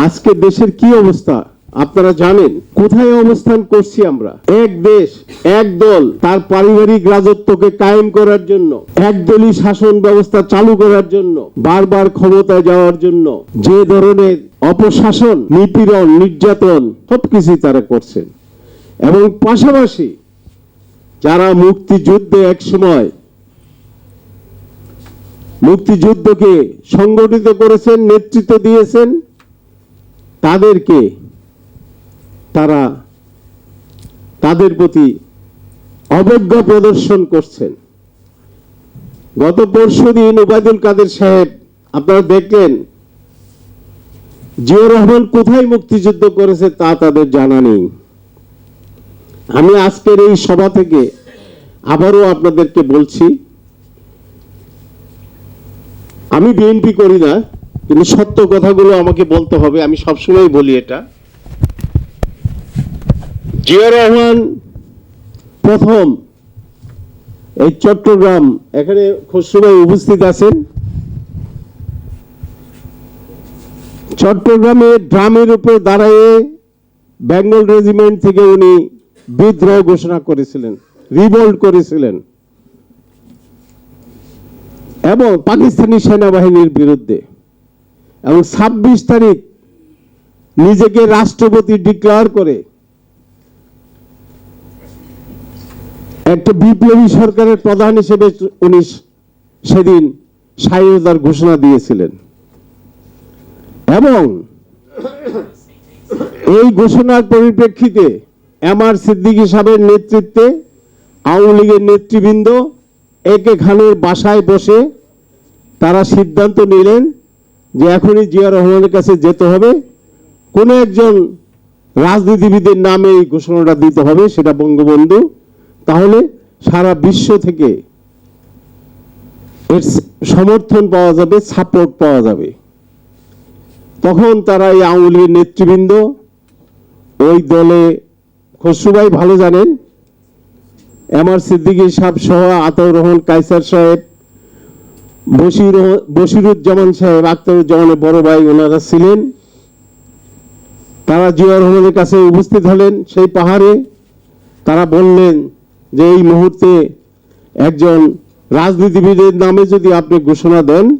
আজকে দেশের কি অবস্থা? আপনারা জানেন, কোথায় অবস্থান করছি আমরা? এক দেশ, এক দল, তার পারিবারিক রাজত্বকে কায়েম করার জন্য, একদলই শাসন ব্যবস্থা চালু করার জন্য, বারবার ক্ষমতায় যাওয়ার জন্য, যে ধরনের অপশাসন, নিপীড়ন, নির্যাতন, সবকিছুই তারা করছেন। এবং পাশাপাশি যারা মুক্তিযুদ্ধে এক সময় মুক্তিযুদ্ধকে সংগঠিত করেছেন, নেতৃত্ব দিয়েছেন তাদেরকে তারা তাদের প্রতি অবজ্ঞা প্রদর্শন করছেন। গত পরশু দিন ওবায়দুল কাদের সাহেব, আপনারা দেখলেন জিয়র রহমান কোথায় মুক্তিযুদ্ধ করেছে তা তাদের জানা নেই। আমি আজকের এই সভা থেকে আবারও আপনাদেরকে বলছি, আমি বিএনপি করি না কিন্তু সত্য কথাগুলো আমাকে বলতে হবে, আমি সবসময় বলি এটা। জিয়া রহমান প্রথম এই চট্টগ্রাম, এখানে খসরুভাই উপস্থিত আছেন। চট্টগ্রামে ড্রামের উপর দাঁড়িয়ে বেঙ্গল রেজিমেন্ট থেকে উনি বিদ্রোহ ঘোষণা করেছিলেন রিভোল্ট করেছিলেন। এবং পাকিস্তানি সেনাবাহিনীর বিরুদ্ধে। এবং ছাব্বিশ তারিখ নিজেকে রাষ্ট্রপতি ডিক্লেয়ার করে একটা বিপ্লবী সরকারের প্রধান হিসেবে উনি সেদিন স্বাধীনতার ঘোষণা দিয়েছিলেন। এবং এই ঘোষণার পরিপ্রেক্ষিতে এম আর সিদ্দিকী সাহেবের নেতৃত্বে আওয়ামী লীগের নেতৃবৃন্দ একে খানের বাসায় বসে তারা সিদ্ধান্ত নিলেন যে এখনই জিয়া রহমানের কাছে যেতে হবে, কোনো একজন রাজনীতিবিদের নামে এই ঘোষণাটা দিতে হবে সেটা বঙ্গবন্ধু। তাহলে সারা বিশ্ব থেকে এর সমর্থন পাওয়া যাবে সাপোর্ট পাওয়া যাবে। তখন তারা এই লীগের নেতৃবৃন্দ, ওই দলে খসরুভাই ভালো জানেন, এম আর সিদ্দিকী সাহেব সহ আতাউর রহমান কাইসার সাহেব বশির বশিরুজ্জামান সাহেব, আখতারুজ্জামানের বড় ভাই ওনারা ছিলেন। তারা জিয়া রহমানের কাছে উপস্থিত হলেন সেই পাহাড়ে। তারা বললেন যে এই মুহূর্তে একজন রাজনীতিবিদের নামে যদি আপনি ঘোষণা দেন,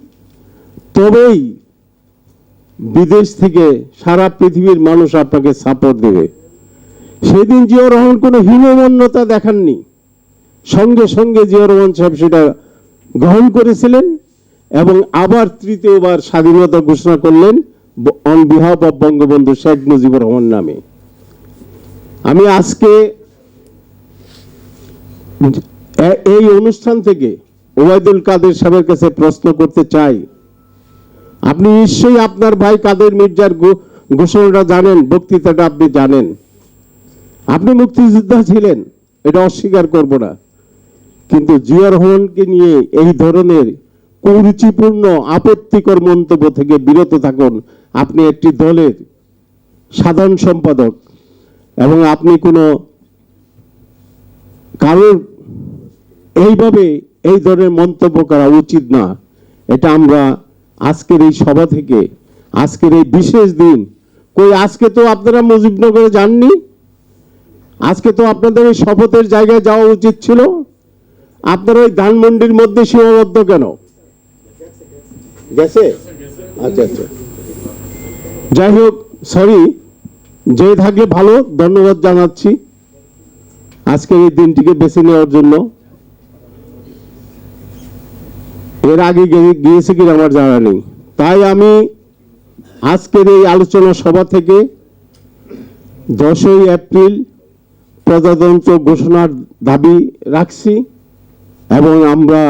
তবেই বিদেশ থেকে সারা পৃথিবীর মানুষ আপনাকে সাপোর্ট দেবে। সেদিন জিয়া রহমান কোনো হীনমন্যতা দেখাননি। সঙ্গে সঙ্গে জিয়া রহমান সাহেব সেটা গ্রহণ করেছিলেন। এবং আবার তৃতীয়বার স্বাধীনতা ঘোষণা করলেন on behalf of Bangabandhu Sheikh Mujibur Rahman নামে। আমি আজকে এই অনুষ্ঠান থেকে ওবায়দুল কাদের সাহেবের কাছে প্রশ্ন করতে চাই। আপনি নিশ্চয়ই আপনার ভাই কাদের মির্জার ঘোষণাটা জানেন, বক্তৃতাটা আপনি জানেন। আপনি মুক্তিযোদ্ধা ছিলেন, এটা অস্বীকার করব না। কিন্তু জিয়া রহমানকে নিয়ে এই ধরনের কুরুচিপূর্ণ আপত্তিকর মন্তব্য থেকে বিরত থাকুন। আপনি একটি দলের সাধারণ সম্পাদক এবং আপনি কোনো কারোর এইভাবে এই ধরনের মন্তব্য করা উচিত না। এটা আমরা আজকের এই সভা থেকে, আজকের এই বিশেষ দিন, কই আজকে তো আপনারা মুজিবনগরে যাননি? আজকে তো আপনাদের এই শপথের জায়গায় যাওয়া উচিত ছিল। আপনারা ওই ধানমন্ডির মধ্যে সীমাবদ্ধ কেন? গেছে? আচ্ছা আচ্ছা। যাই হোক সরি যে থাকলে ভালো, ধন্যবাদ জানাচ্ছি আজকের এই দিনটিকে বেছে নেওয়ার জন্য। এর আগে গিয়েছে কিনা আমার জানা নেই। তাই আমি আজকের এই আলোচনা সভা থেকে দশই এপ্রিল প্রজাতন্ত্র ঘোষণার দাবি রাখছি এবং আমরা,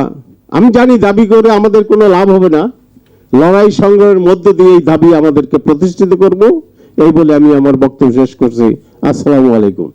আমি জানি দাবি করে আমাদের কোনো লাভ হবে না। লড়াই সংগ্রহের মধ্য দিয়ে এই দাবি আমাদেরকে প্রতিষ্ঠিত করব। এই বলে আমি আমার বক্তব্য শেষ করছি। আসসালামু আলাইকুম।